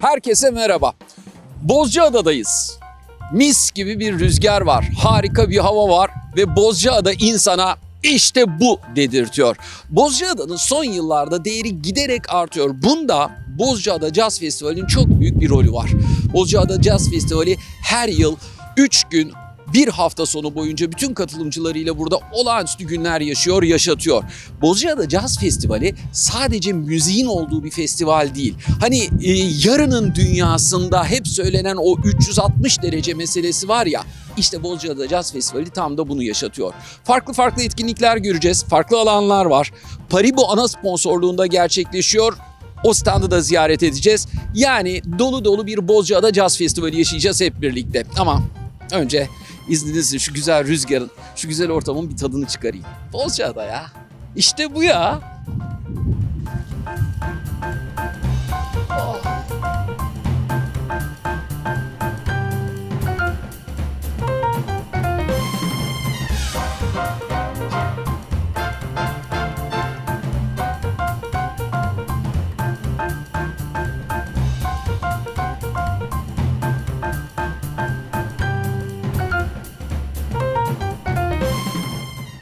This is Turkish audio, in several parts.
Herkese merhaba. Bozcaada'dayız. Mis gibi bir rüzgar var. Harika bir hava var ve Bozcaada insana işte bu dedirtiyor. Bozcaada'nın son yıllarda değeri giderek artıyor. Bunda Bozcaada Jazz Festivali'nin çok büyük bir rolü var. Bozcaada Jazz Festivali her yıl 3 gün bir hafta sonu boyunca bütün katılımcılarıyla burada olağanüstü günler yaşıyor, yaşatıyor. Bozcaada Jazz Festivali sadece müziğin olduğu bir festival değil. Hani e, yarının dünyasında hep söylenen o 360 derece meselesi var ya. İşte Bozcaada Jazz Festivali tam da bunu yaşatıyor. Farklı farklı etkinlikler göreceğiz. Farklı alanlar var. Paribu ana sponsorluğunda gerçekleşiyor. O standı da ziyaret edeceğiz. Yani dolu dolu bir Bozcaada Jazz Festivali yaşayacağız hep birlikte. Ama önce izninizle şu güzel rüzgarın, şu güzel ortamın bir tadını çıkarayım. Bozcaada ya. İşte bu ya.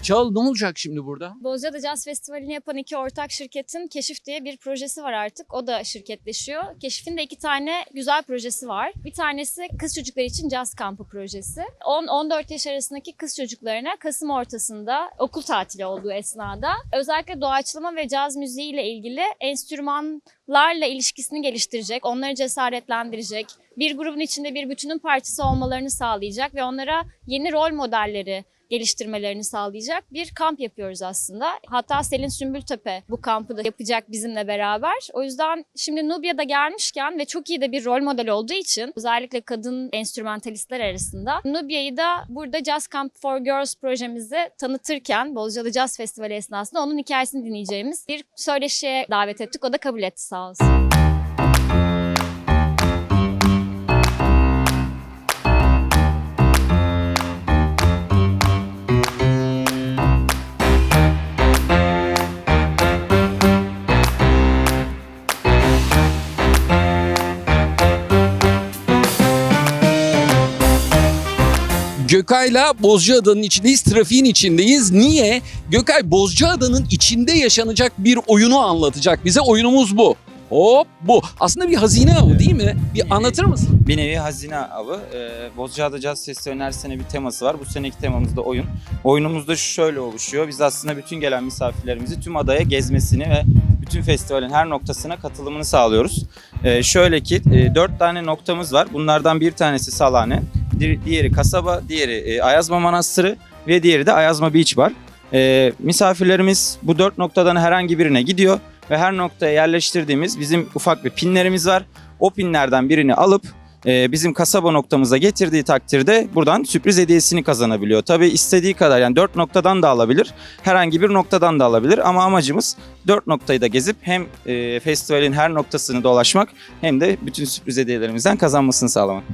Çağıl ne olacak şimdi burada? Bozcaada Jazz Festivali'ni yapan iki ortak şirketin Keşif diye bir projesi var artık. O da şirketleşiyor. Keşif'in de iki tane güzel projesi var. Bir tanesi kız çocukları için Jazz Kampı projesi. 10-14 yaş arasındaki kız çocuklarına Kasım ortasında okul tatili olduğu esnada özellikle doğaçlama ve caz müziği ile ilgili enstrümanlarla ilişkisini geliştirecek, onları cesaretlendirecek, bir grubun içinde bir bütünün parçası olmalarını sağlayacak ve onlara yeni rol modelleri geliştirmelerini sağlayacak bir kamp yapıyoruz aslında. Hatta Selin Sümbültepe bu kampı da yapacak bizimle beraber. O yüzden şimdi Nubia'da gelmişken ve çok iyi de bir rol model olduğu için özellikle kadın enstrümantalistler arasında Nubia'yı da burada Jazz Camp for Girls projemizi tanıtırken Bozcaada Jazz Festivali esnasında onun hikayesini dinleyeceğimiz bir söyleşiye davet ettik. O da kabul etti sağ olsun. Gökay'la Bozcaada'nın içindeyiz, trafiğin içindeyiz. Niye? Gökay Bozcaada'nın içinde yaşanacak bir oyunu anlatacak bize. Oyunumuz bu. Hop bu. Aslında bir hazine avı değil mi? Bir anlatır mısın? Bir nevi hazine avı. Ee, Bozcaada Jazz Festivali'nin her sene bir teması var. Bu seneki temamız da oyun. Oyunumuz da şöyle oluşuyor. Biz aslında bütün gelen misafirlerimizi tüm adaya gezmesini ve bütün festivalin her noktasına katılımını sağlıyoruz. Ee, şöyle ki e, dört tane noktamız var. Bunlardan bir tanesi Salane, diğeri Kasaba, diğeri e, Ayazma Manastırı ve diğeri de Ayazma Beach var. Ee, misafirlerimiz bu dört noktadan herhangi birine gidiyor ve her noktaya yerleştirdiğimiz bizim ufak bir pinlerimiz var. O pinlerden birini alıp e, bizim kasaba noktamıza getirdiği takdirde buradan sürpriz hediyesini kazanabiliyor. Tabii istediği kadar yani dört noktadan da alabilir, herhangi bir noktadan da alabilir ama amacımız dört noktayı da gezip hem e, festivalin her noktasını dolaşmak hem de bütün sürpriz hediyelerimizden kazanmasını sağlamak.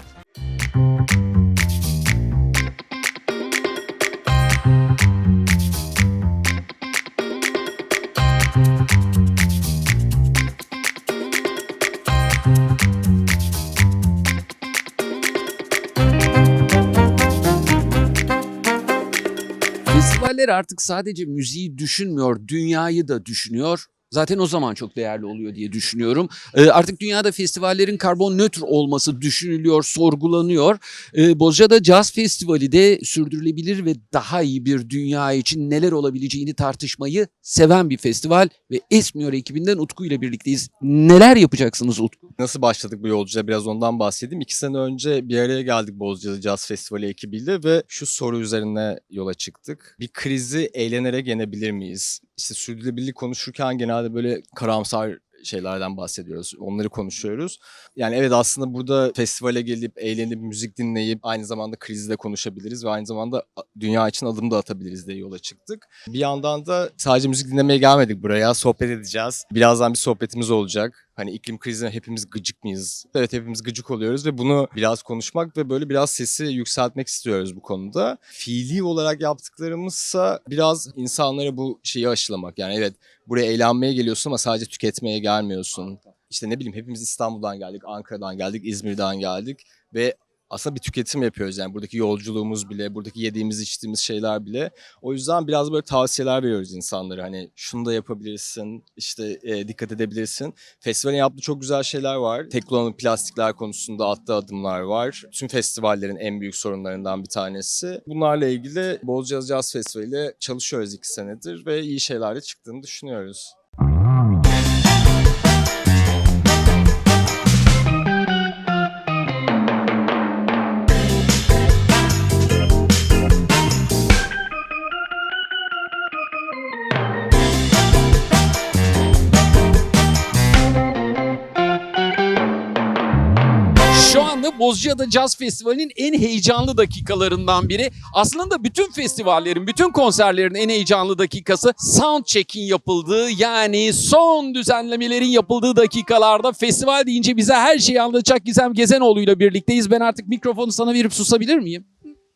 Artık sadece müziği düşünmüyor, dünyayı da düşünüyor. Zaten o zaman çok değerli oluyor diye düşünüyorum. Ee, artık dünyada festivallerin karbon nötr olması düşünülüyor, sorgulanıyor. Ee, Bozcaada Jazz Festivali de sürdürülebilir ve daha iyi bir dünya için neler olabileceğini tartışmayı seven bir festival ve Esmiyor ekibinden Utku ile birlikteyiz. Neler yapacaksınız Utku? Nasıl başladık bu yolculuğa biraz ondan bahsedeyim. İki sene önce bir araya geldik Bozcaada Jazz Festivali ekibiyle ve şu soru üzerine yola çıktık. Bir krizi eğlenerek yenebilir miyiz? İşte sürdürülebilirlik konuşurken genelde böyle karamsar şeylerden bahsediyoruz. Onları konuşuyoruz. Yani evet aslında burada festivale gelip eğlenip müzik dinleyip aynı zamanda krizi de konuşabiliriz ve aynı zamanda dünya için adım da atabiliriz diye yola çıktık. Bir yandan da sadece müzik dinlemeye gelmedik buraya. Sohbet edeceğiz. Birazdan bir sohbetimiz olacak. Hani iklim krizine hepimiz gıcık mıyız? Evet hepimiz gıcık oluyoruz ve bunu biraz konuşmak ve böyle biraz sesi yükseltmek istiyoruz bu konuda. Fiili olarak yaptıklarımızsa biraz insanlara bu şeyi aşılamak. Yani evet buraya eğlenmeye geliyorsun ama sadece tüketmeye gelmiyorsun. işte ne bileyim hepimiz İstanbul'dan geldik, Ankara'dan geldik, İzmir'den geldik ve aslında bir tüketim yapıyoruz yani buradaki yolculuğumuz bile, buradaki yediğimiz içtiğimiz şeyler bile. O yüzden biraz böyle tavsiyeler veriyoruz insanlara hani şunu da yapabilirsin, işte e, dikkat edebilirsin. Festivalin yaptığı çok güzel şeyler var. Tek kullanımlı plastikler konusunda attığı adımlar var. Tüm festivallerin en büyük sorunlarından bir tanesi. Bunlarla ilgili Bozcaada Jazz Festivali çalışıyoruz iki senedir ve iyi şeyler de çıktığını düşünüyoruz. Bozcaada Jazz Festivali'nin en heyecanlı dakikalarından biri. Aslında bütün festivallerin, bütün konserlerin en heyecanlı dakikası soundcheck'in yapıldığı yani son düzenlemelerin yapıldığı dakikalarda festival deyince bize her şeyi anlatacak Gizem Gezenoğlu ile birlikteyiz. Ben artık mikrofonu sana verip susabilir miyim?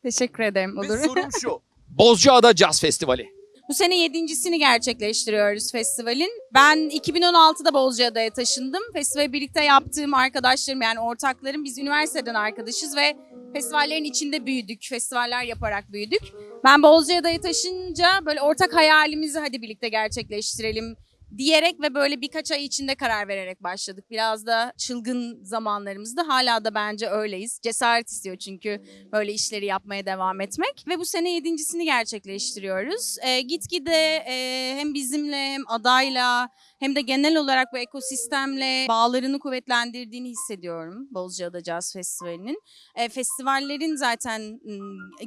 Teşekkür ederim. Ve Olur. sorum şu. Bozcaada Jazz Festivali. Bu sene yedincisini gerçekleştiriyoruz festivalin. Ben 2016'da Bozcaada'ya taşındım. Festivali birlikte yaptığım arkadaşlarım yani ortaklarım biz üniversiteden arkadaşız ve festivallerin içinde büyüdük. Festivaller yaparak büyüdük. Ben Bozcaada'ya taşınca böyle ortak hayalimizi hadi birlikte gerçekleştirelim diyerek ve böyle birkaç ay içinde karar vererek başladık. Biraz da çılgın zamanlarımızda hala da bence öyleyiz. Cesaret istiyor çünkü böyle işleri yapmaya devam etmek. Ve bu sene yedincisini gerçekleştiriyoruz. Ee, gitgide e, hem bizimle hem adayla hem de genel olarak bu ekosistemle bağlarını kuvvetlendirdiğini hissediyorum Bozcaada Jazz Festivali'nin. E, festivallerin zaten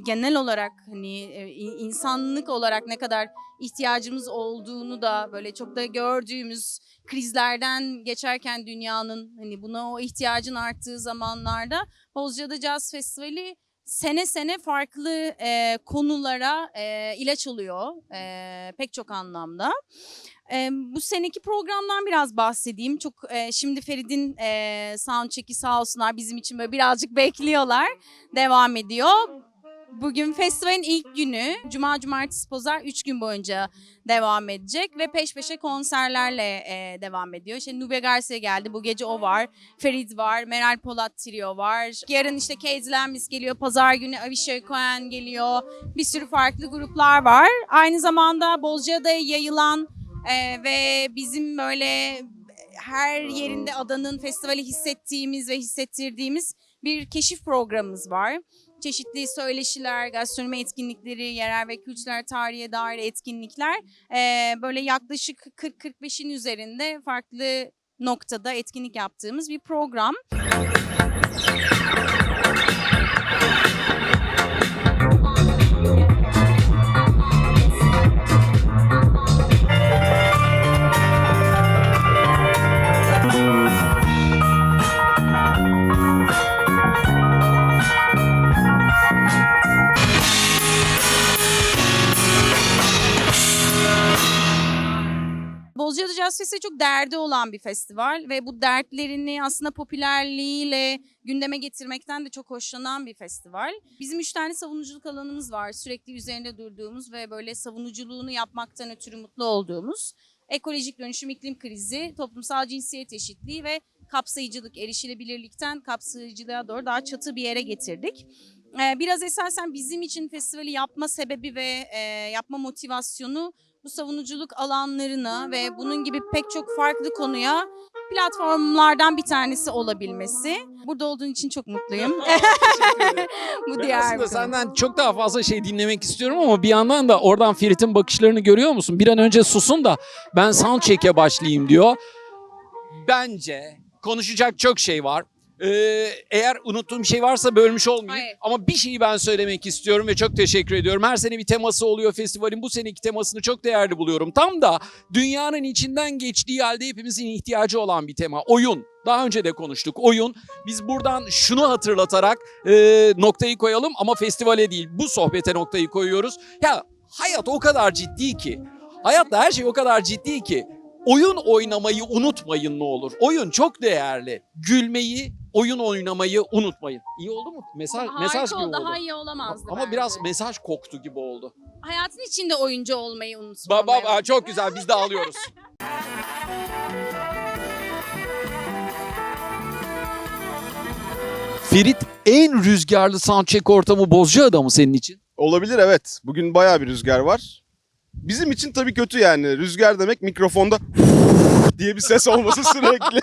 genel olarak hani e, insanlık olarak ne kadar ihtiyacımız olduğunu da böyle çok da gördüğümüz krizlerden geçerken dünyanın hani buna o ihtiyacın arttığı zamanlarda Bozcaada Jazz Festivali sene sene farklı e, konulara e, ilaç oluyor e, pek çok anlamda. E, bu seneki programdan biraz bahsedeyim. Çok e, şimdi Ferit'in e, soundcheck'i sağ olsunlar bizim için böyle birazcık bekliyorlar. Devam ediyor. Bugün festivalin ilk günü. Cuma, cumartesi, pazar 3 gün boyunca devam edecek ve peş peşe konserlerle e, devam ediyor. İşte Nubia Garcia geldi. Bu gece o var. Ferit var. Meral Polat Trio var. Yarın işte Cage Lamis geliyor. Pazar günü Avishai Cohen geliyor. Bir sürü farklı gruplar var. Aynı zamanda Bozcaada'ya yayılan e, ve bizim böyle her yerinde adanın festivali hissettiğimiz ve hissettirdiğimiz bir keşif programımız var. Çeşitli söyleşiler, gastronomi etkinlikleri, yerel ve kültürel tarihe dair etkinlikler. Böyle yaklaşık 40-45'in üzerinde farklı noktada etkinlik yaptığımız bir program. Bozcaada Jazz Festivali çok derdi olan bir festival ve bu dertlerini aslında popülerliğiyle gündeme getirmekten de çok hoşlanan bir festival. Bizim üç tane savunuculuk alanımız var. Sürekli üzerinde durduğumuz ve böyle savunuculuğunu yapmaktan ötürü mutlu olduğumuz. Ekolojik dönüşüm, iklim krizi, toplumsal cinsiyet eşitliği ve kapsayıcılık, erişilebilirlikten kapsayıcılığa doğru daha çatı bir yere getirdik. Ee, Biraz esasen bizim için festivali yapma sebebi ve e, yapma motivasyonu bu savunuculuk alanlarına ve bunun gibi pek çok farklı konuya platformlardan bir tanesi olabilmesi. Burada olduğun için çok mutluyum. bu Ben diğer aslında konu. senden çok daha fazla şey dinlemek istiyorum ama bir yandan da oradan Ferit'in bakışlarını görüyor musun? Bir an önce susun da ben soundcheck'e başlayayım diyor. Bence konuşacak çok şey var. Ee, eğer unuttuğum bir şey varsa bölmüş olmayayım. Hayır. Ama bir şeyi ben söylemek istiyorum ve çok teşekkür ediyorum. Her sene bir teması oluyor festivalin. Bu seneki temasını çok değerli buluyorum. Tam da dünyanın içinden geçtiği halde hepimizin ihtiyacı olan bir tema. Oyun. Daha önce de konuştuk. Oyun. Biz buradan şunu hatırlatarak e, noktayı koyalım ama festivale değil bu sohbete noktayı koyuyoruz. Ya hayat o kadar ciddi ki. Hayatta her şey o kadar ciddi ki. Oyun oynamayı unutmayın ne olur. Oyun çok değerli. Gülmeyi, oyun oynamayı unutmayın. İyi oldu mu? Mesaj Harika mesaj gibi oldu. Daha iyi olamazdı. Ama bence. biraz mesaj koktu gibi oldu. Hayatın içinde oyuncu olmayı unutmayın. Baba ba, çok güzel. Biz de alıyoruz. Ferit en rüzgarlı soundcheck ortamı Bozcaada mı senin için? Olabilir evet. Bugün bayağı bir rüzgar var. Bizim için tabii kötü yani. Rüzgar demek mikrofonda diye bir ses olması sürekli.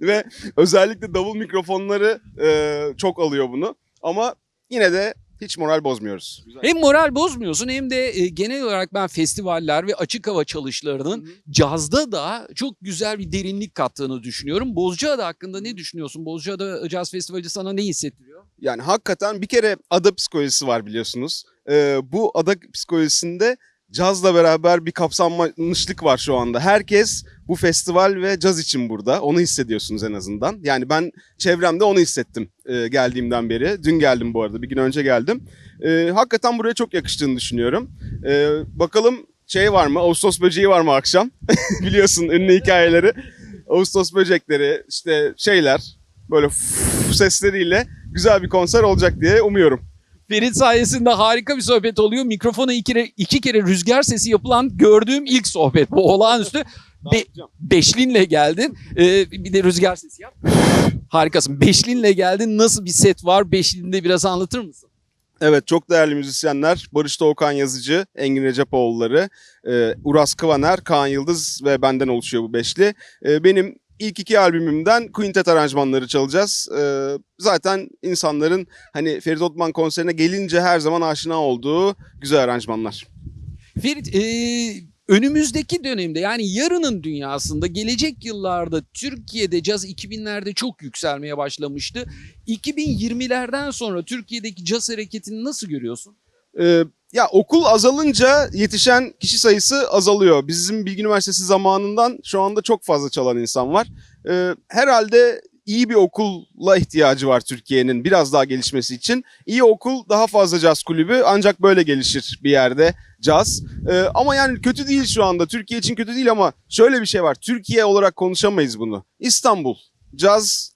Ve özellikle davul mikrofonları e, çok alıyor bunu. Ama yine de hiç moral bozmuyoruz. Güzel. Hem moral bozmuyorsun hem de e, genel olarak ben festivaller ve açık hava çalışlarının cazda da çok güzel bir derinlik kattığını düşünüyorum. Bozcaada hakkında ne düşünüyorsun? Bozcaada Caz Festivali sana ne hissettiriyor? Yani hakikaten bir kere ada psikolojisi var biliyorsunuz. Ee, bu ada psikolojisinde cazla beraber bir kapsamlanmışlık var şu anda. Herkes bu festival ve caz için burada. Onu hissediyorsunuz en azından. Yani ben çevremde onu hissettim e, geldiğimden beri. Dün geldim bu arada, bir gün önce geldim. E, hakikaten buraya çok yakıştığını düşünüyorum. E, bakalım şey var mı, Ağustos böceği var mı akşam? Biliyorsun ünlü hikayeleri. Ağustos böcekleri, işte şeyler, böyle sesleriyle güzel bir konser olacak diye umuyorum. Ferit sayesinde harika bir sohbet oluyor. Mikrofona iki kere, iki kere rüzgar sesi yapılan gördüğüm ilk sohbet. Bu olağanüstü. Be- beşlinle geldin. Ee, bir de rüzgar sesi yap. Harikasın. Beşlinle geldin. Nasıl bir set var? Beşlinde biraz anlatır mısın? Evet çok değerli müzisyenler Barış Doğukan Yazıcı, Engin Recepoğulları, e, Uras Kıvaner, Kaan Yıldız ve benden oluşuyor bu beşli. E, benim ilk iki albümümden quintet aranjmanları çalacağız. E, zaten insanların hani Ferit Otman konserine gelince her zaman aşina olduğu güzel aranjmanlar. Ferit, e, önümüzdeki dönemde yani yarının dünyasında gelecek yıllarda Türkiye'de caz 2000'lerde çok yükselmeye başlamıştı. 2020'lerden sonra Türkiye'deki caz hareketini nasıl görüyorsun? Ee, ya okul azalınca yetişen kişi sayısı azalıyor. Bizim Bilgi Üniversitesi zamanından şu anda çok fazla çalan insan var. Ee, herhalde iyi bir okulla ihtiyacı var Türkiye'nin biraz daha gelişmesi için. İyi okul daha fazla caz kulübü ancak böyle gelişir bir yerde caz. Ee, ama yani kötü değil şu anda. Türkiye için kötü değil ama şöyle bir şey var. Türkiye olarak konuşamayız bunu. İstanbul caz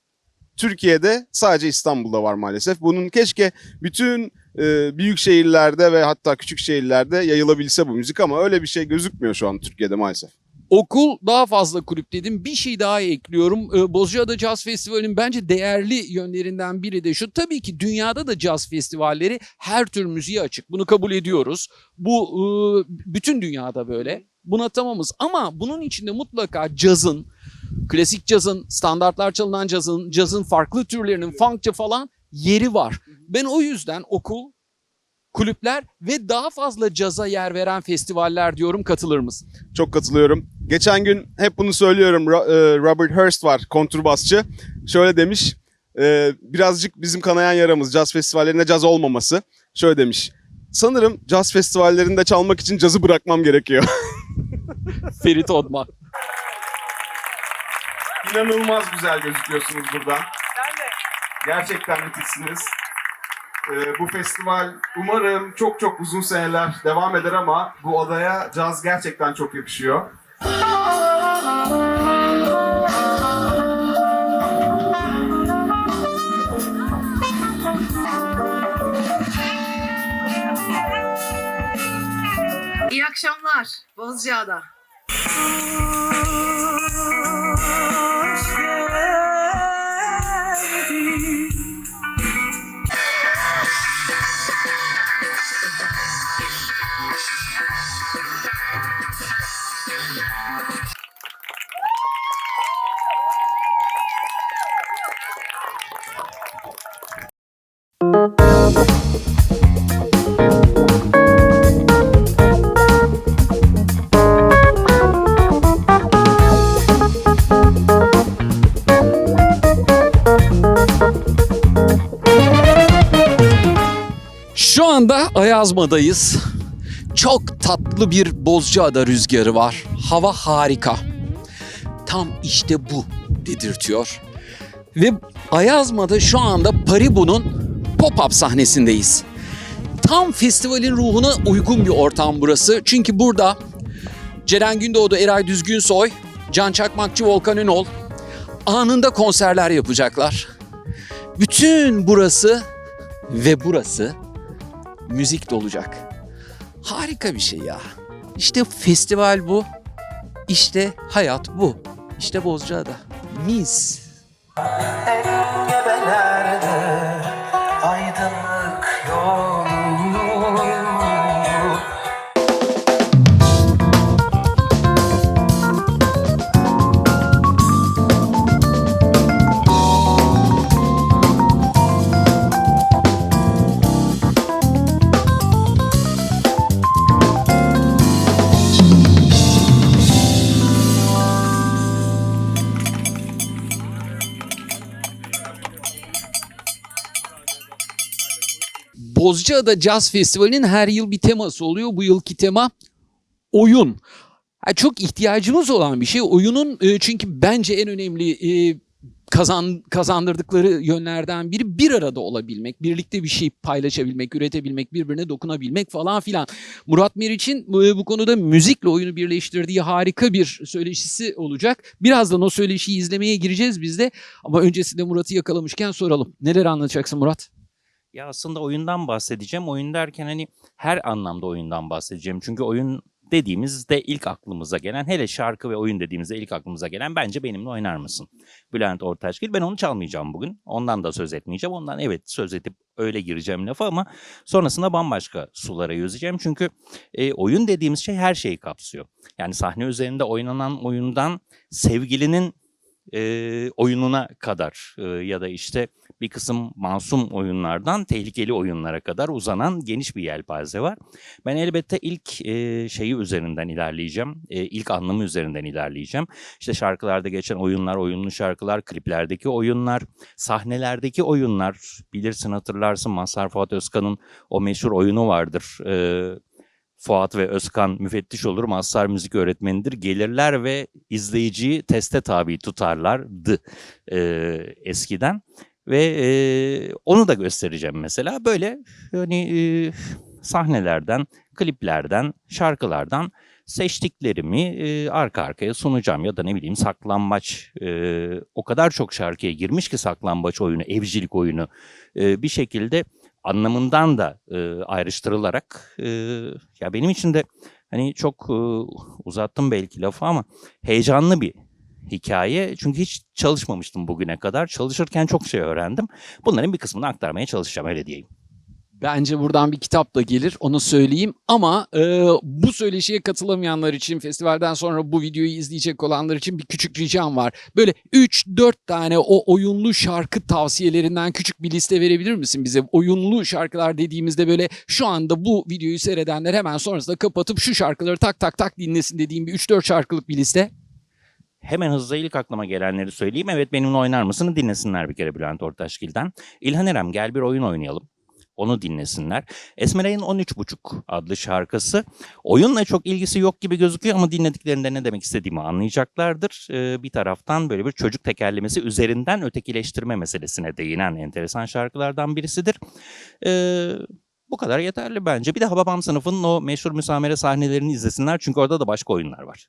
Türkiye'de sadece İstanbul'da var maalesef. Bunun keşke bütün e, büyük şehirlerde ve hatta küçük şehirlerde yayılabilse bu müzik ama öyle bir şey gözükmüyor şu an Türkiye'de maalesef. Okul daha fazla kulüp dedim. Bir şey daha ekliyorum. Ee, Bozcaada Caz Festivali'nin bence değerli yönlerinden biri de şu. Tabii ki dünyada da caz festivalleri her tür müziğe açık. Bunu kabul ediyoruz. Bu e, bütün dünyada böyle. Buna tamamız. Ama bunun içinde mutlaka cazın, klasik cazın, standartlar çalınan cazın, cazın farklı türlerinin, funkça falan yeri var. Ben o yüzden okul, kulüpler ve daha fazla caza yer veren festivaller diyorum. Katılır mısın? Çok katılıyorum. Geçen gün hep bunu söylüyorum. E, Robert Hurst var kontrbasçı. Şöyle demiş. e, birazcık bizim kanayan yaramız caz festivallerinde caz olmaması. Şöyle demiş. Sanırım caz festivallerinde çalmak için cazı bırakmam gerekiyor. Ferit Odman. İnanılmaz güzel gözüküyorsunuz buradan. Gerçekten müthişsiniz. Ee, bu festival umarım çok çok uzun seneler devam eder ama bu adaya caz gerçekten çok yakışıyor. İyi akşamlar Bozcaada. Ayazma'dayız. Çok tatlı bir Bozcaada rüzgarı var. Hava harika. Tam işte bu dedirtiyor. Ve Ayazma'da şu anda Paribu'nun pop-up sahnesindeyiz. Tam festivalin ruhuna uygun bir ortam burası. Çünkü burada Ceren Gündoğdu, Eray Düzgünsoy, Can Çakmakçı, Volkan Ünol anında konserler yapacaklar. Bütün burası ve burası müzik dolacak. Harika bir şey ya. İşte festival bu. İşte hayat bu. İşte Bozcaada. Mis. Gebelerde Bozcaada Jazz Festivali'nin her yıl bir teması oluyor. Bu yılki tema oyun. Ha, çok ihtiyacımız olan bir şey. Oyunun e, çünkü bence en önemli e, kazan kazandırdıkları yönlerden biri bir arada olabilmek, birlikte bir şey paylaşabilmek, üretebilmek, birbirine dokunabilmek falan filan. Murat Meriç'in e, bu konuda müzikle oyunu birleştirdiği harika bir söyleşisi olacak. Birazdan o söyleşiyi izlemeye gireceğiz biz de. Ama öncesinde Murat'ı yakalamışken soralım. Neler anlatacaksın Murat? Ya aslında oyundan bahsedeceğim. Oyun derken hani her anlamda oyundan bahsedeceğim. Çünkü oyun dediğimizde ilk aklımıza gelen hele şarkı ve oyun dediğimizde ilk aklımıza gelen bence benimle oynar mısın? Bülent Ortaçgil. Ben onu çalmayacağım bugün. Ondan da söz etmeyeceğim. Ondan evet söz edip öyle gireceğim lafa ama sonrasında bambaşka sulara yüzeceğim. Çünkü e, oyun dediğimiz şey her şeyi kapsıyor. Yani sahne üzerinde oynanan oyundan sevgilinin e, oyununa kadar e, ya da işte bir kısım masum oyunlardan tehlikeli oyunlara kadar uzanan geniş bir yelpaze var. Ben elbette ilk e, şeyi üzerinden ilerleyeceğim. E, ilk anlamı üzerinden ilerleyeceğim. İşte şarkılarda geçen oyunlar, oyunlu şarkılar, kliplerdeki oyunlar, sahnelerdeki oyunlar. Bilirsin hatırlarsın Mazhar Fuat Özkan'ın o meşhur oyunu vardır. E, Fuat ve Özkan müfettiş olur, Mazhar müzik öğretmenidir. Gelirler ve izleyiciyi teste tabi tutarlardı e, eskiden. Ve e, onu da göstereceğim mesela. Böyle hani e, sahnelerden, kliplerden, şarkılardan seçtiklerimi e, arka arkaya sunacağım. Ya da ne bileyim saklambaç e, o kadar çok şarkıya girmiş ki saklambaç oyunu, evcilik oyunu e, bir şekilde anlamından da e, ayrıştırılarak e, ya benim için de hani çok e, uzattım belki lafı ama heyecanlı bir hikaye. Çünkü hiç çalışmamıştım bugüne kadar. Çalışırken çok şey öğrendim. Bunların bir kısmını aktarmaya çalışacağım öyle diyeyim. Bence buradan bir kitap da gelir onu söyleyeyim ama e, bu söyleşiye katılamayanlar için festivalden sonra bu videoyu izleyecek olanlar için bir küçük ricam var. Böyle 3-4 tane o oyunlu şarkı tavsiyelerinden küçük bir liste verebilir misin bize? Oyunlu şarkılar dediğimizde böyle şu anda bu videoyu seyredenler hemen sonrasında kapatıp şu şarkıları tak tak tak dinlesin dediğim bir 3-4 şarkılık bir liste. Hemen hızlı ilk aklıma gelenleri söyleyeyim. Evet benimle oynar mısını dinlesinler bir kere Bülent Ortaçgil'den. İlhan Erem gel bir oyun oynayalım. Onu dinlesinler. Esmeray'ın 13.5 adlı şarkısı. Oyunla çok ilgisi yok gibi gözüküyor ama dinlediklerinde ne demek istediğimi anlayacaklardır. Ee, bir taraftan böyle bir çocuk tekerlemesi üzerinden ötekileştirme meselesine değinen enteresan şarkılardan birisidir. Ee, bu kadar yeterli bence. Bir de Hababam sınıfının o meşhur müsamere sahnelerini izlesinler. Çünkü orada da başka oyunlar var.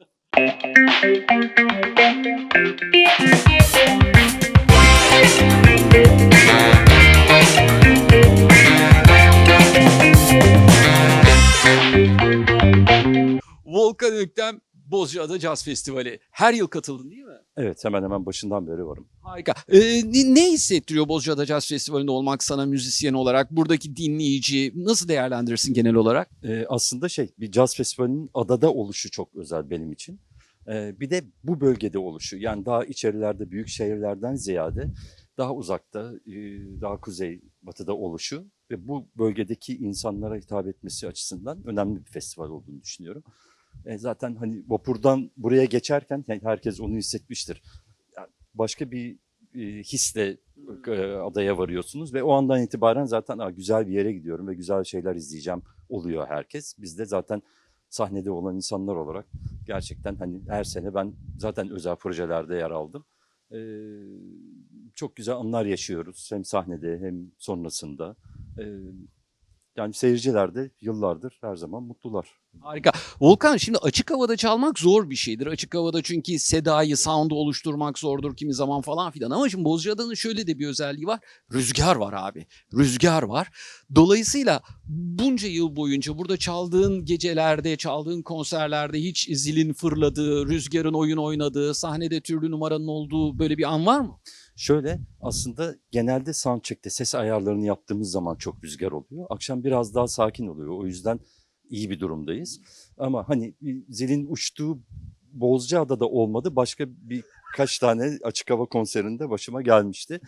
Volkan Öktem Bozcaada Jazz Festivali. Her yıl katıldın değil mi? Evet hemen hemen başından beri varım. Harika. Ee, ne, ne hissettiriyor Bozcaada Jazz Festivali'nde olmak sana müzisyen olarak? Buradaki dinleyici nasıl değerlendirirsin genel olarak? Ee, aslında şey bir caz festivalinin adada oluşu çok özel benim için. Ee, bir de bu bölgede oluşu yani daha içerilerde büyük şehirlerden ziyade daha uzakta e, daha kuzey batıda oluşu ve bu bölgedeki insanlara hitap etmesi açısından önemli bir festival olduğunu düşünüyorum. E, zaten hani vapurdan buraya geçerken yani herkes onu hissetmiştir. Yani başka bir e, hisle e, adaya varıyorsunuz ve o andan itibaren zaten Aa, güzel bir yere gidiyorum ve güzel şeyler izleyeceğim oluyor herkes. Biz de zaten sahnede olan insanlar olarak gerçekten hani her sene ben zaten özel projelerde yer aldım. Ee, çok güzel anlar yaşıyoruz hem sahnede hem sonrasında. Ee, yani seyirciler de yıllardır her zaman mutlular. Harika. Volkan şimdi açık havada çalmak zor bir şeydir. Açık havada çünkü sedayı, sound'u oluşturmak zordur kimi zaman falan filan. Ama şimdi Bozcaada'nın şöyle de bir özelliği var. Rüzgar var abi. Rüzgar var. Dolayısıyla bunca yıl boyunca burada çaldığın gecelerde, çaldığın konserlerde hiç zilin fırladığı, rüzgarın oyun oynadığı, sahnede türlü numaranın olduğu böyle bir an var mı? Şöyle aslında genelde soundcheck'te ses ayarlarını yaptığımız zaman çok rüzgar oluyor. Akşam biraz daha sakin oluyor. O yüzden iyi bir durumdayız. Ama hani bir zilin uçtuğu Bozcaada'da olmadı. Başka birkaç tane açık hava konserinde başıma gelmişti.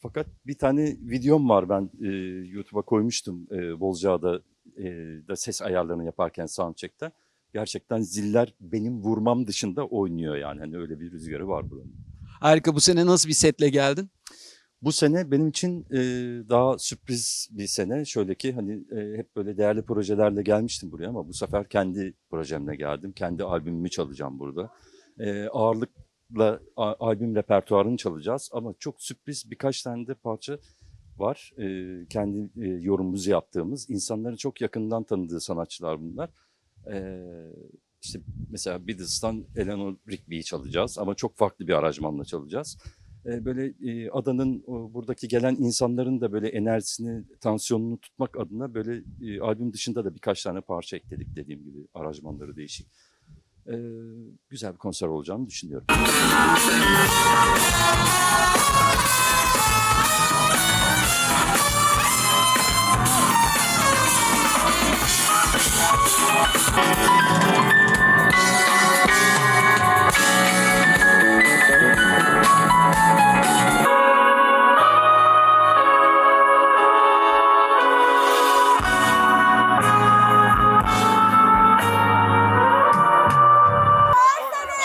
Fakat bir tane videom var ben e, YouTube'a koymuştum e, Bozcaada e, da ses ayarlarını yaparken soundcheck'te. Gerçekten ziller benim vurmam dışında oynuyor yani. Hani öyle bir rüzgarı var buranın. Harika. Bu sene nasıl bir setle geldin? Bu sene benim için e, daha sürpriz bir sene. Şöyle ki hani e, hep böyle değerli projelerle gelmiştim buraya ama bu sefer kendi projemle geldim. Kendi albümümü çalacağım burada. E, ağırlıkla a- albüm repertuarını çalacağız ama çok sürpriz birkaç tane de parça var. E, kendi e, yorumumuzu yaptığımız, insanların çok yakından tanıdığı sanatçılar bunlar. E, işte mesela Beatles'tan Eleanor Rigby'yi çalacağız ama çok farklı bir aranjmanla çalacağız. E, böyle e, adanın buradaki gelen insanların da böyle enerjisini, tansiyonunu tutmak adına böyle e, albüm dışında da birkaç tane parça ekledik dediğim gibi aranjmanları değişik. E, güzel bir konser olacağını düşünüyorum.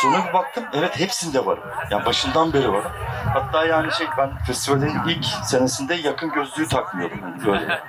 Sonra bir baktım evet hepsinde varım. Yani başından beri varım. Hatta yani şey ben festivalin ilk senesinde yakın gözlüğü takmıyordum. Böyle.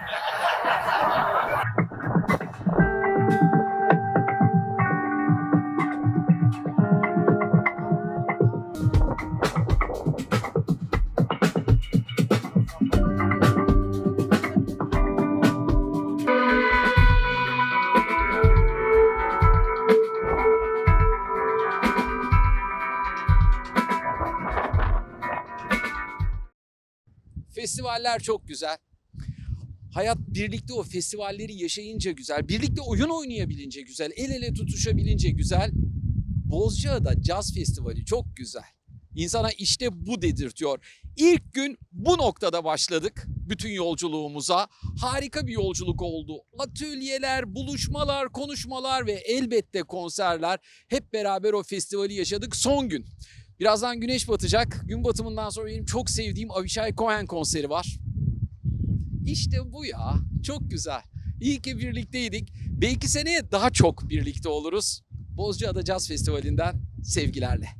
Festivaller çok güzel. Hayat birlikte o festivalleri yaşayınca güzel. Birlikte oyun oynayabilince güzel. El ele tutuşabilince güzel. Bozcaada Caz Festivali çok güzel. İnsana işte bu dedirtiyor. İlk gün bu noktada başladık bütün yolculuğumuza. Harika bir yolculuk oldu. Atölyeler, buluşmalar, konuşmalar ve elbette konserler. Hep beraber o festivali yaşadık son gün. Birazdan güneş batacak. Gün batımından sonra benim çok sevdiğim Avishai Cohen konseri var. İşte bu ya. Çok güzel. İyi ki birlikteydik. Belki seneye daha çok birlikte oluruz. Bozcaada Caz Festivali'nden sevgilerle.